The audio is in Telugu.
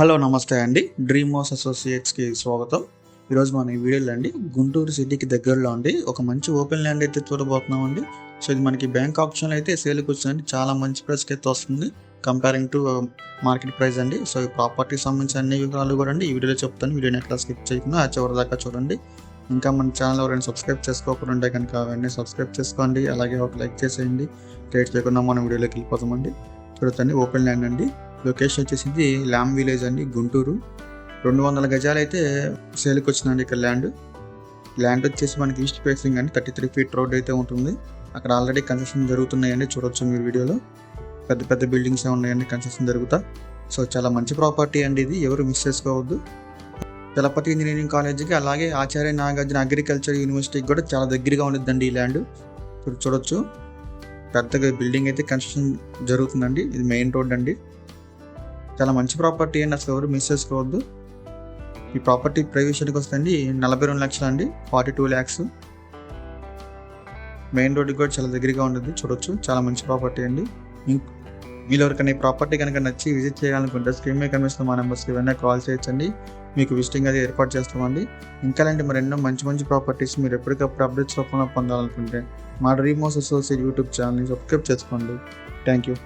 హలో నమస్తే అండి. డ్రీమ్ హౌస్ అసోసియేట్స్కి స్వాగతం. ఈరోజు మన ఈ వీడియోలో అండి గుంటూరు సిటీకి దగ్గరలో అండి ఒక మంచి ఓపెన్ ల్యాండ్ అయితే చూడబోతున్నాం అండి సో ఇది మనకి బ్యాంక్ ఆప్షన్ అయితే సేల్కి వచ్చిందండి. చాలా మంచి ప్రైస్కి అయితే వస్తుంది. కంపేరింగ్ టు మార్కెట్ ప్రైస్ అండి. సో ఈ ప్రాపర్టీకి సంబంధించిన అన్ని వివరాలు కూడా అండి ఈ వీడియోలో చెప్తాను. వీడియోని ఎట్లా స్కిప్ చేయకుండా చివరి దాకా చూడండి. ఇంకా మన ఛానల్ ఎవరైనా సబ్స్క్రైబ్ చేసుకోకుండా ఉంటే కనుక వెంటనే సబ్స్క్రైబ్ చేసుకోండి. అలాగే ఒక లైక్ చేసేయండి. లేట్ చేయకుండా మన వీడియోలోకి వెళ్ళిపోతామండి చూడొద్దండి ఓపెన్ ల్యాండ్ అండి. లొకేషన్ వచ్చేసింది ల్యామ్ విలేజ్ అండి గుంటూరు. రెండు వందల గజాలు అయితే సేల్కి వచ్చిందండి ఇక్కడ ల్యాండ్. ల్యాండ్ వచ్చేసి మనకి ఈస్ట్ ఫేసింగ్ అండి థర్టీ త్రీ ఫీట్ రోడ్ అయితే ఉంటుంది. అక్కడ ఆల్రెడీ కన్స్ట్రక్షన్ జరుగుతున్నాయండి చూడొచ్చు మీరు వీడియోలో. పెద్ద పెద్ద బిల్డింగ్స్ ఉన్నాయండి కన్స్ట్రక్షన్ జరుగుతా. సో చాలా మంచి ప్రాపర్టీ అండి ఇది ఎవరు మిస్ చేసుకోవద్దు. చలపతి ఇంజనీరింగ్ కాలేజీకి అలాగే ఆచార్య నాగార్జున అగ్రికల్చర్ యూనివర్సిటీకి కూడా చాలా దగ్గరగా ఉండిద్దండి ఈ ల్యాండ్. ఇప్పుడు చూడొచ్చు. పెద్దగా బిల్డింగ్ అయితే కన్స్ట్రక్షన్ జరుగుతుందండి ఇది మెయిన్ రోడ్ అండి. చాలా మంచి ప్రాపర్టీ అండి. అసలు ఎవరు మిస్ చేసుకోవద్దు. ఈ ప్రాపర్టీ ప్రైవేషన్కి వస్తుంది నలభై రెండు లక్షలు అండి. Forty two lakhs. మెయిన్ రోడ్కి కూడా చాలా దగ్గరగా ఉంటుంది చూడొచ్చు. చాలా మంచి ప్రాపర్టీ అండి. మీరు ఎవరికైనా ఈ ప్రాపర్టీ కనుక నచ్చి విజిట్ చేయాలనుకుంటే స్క్రీన్ మీద కనిపిస్తున్న మా నెంబర్స్కి ఏమైనా కాల్ చేయొచ్చండి. మీకు విజిటింగ్ అది ఏర్పాటు చేస్తామండి. ఇంకా లాంటి మరి ఎన్నో మంచి మంచి ప్రాపర్టీస్ మీరు ఎప్పటికప్పుడు అప్డేట్స్ రూపంలో పొందాలనుకుంటే మా డ్రీమ్ హౌస్ అసోసియేట్ యూట్యూబ్ ఛానల్ని సబ్స్క్రైబ్ చేసుకోండి. Thank you.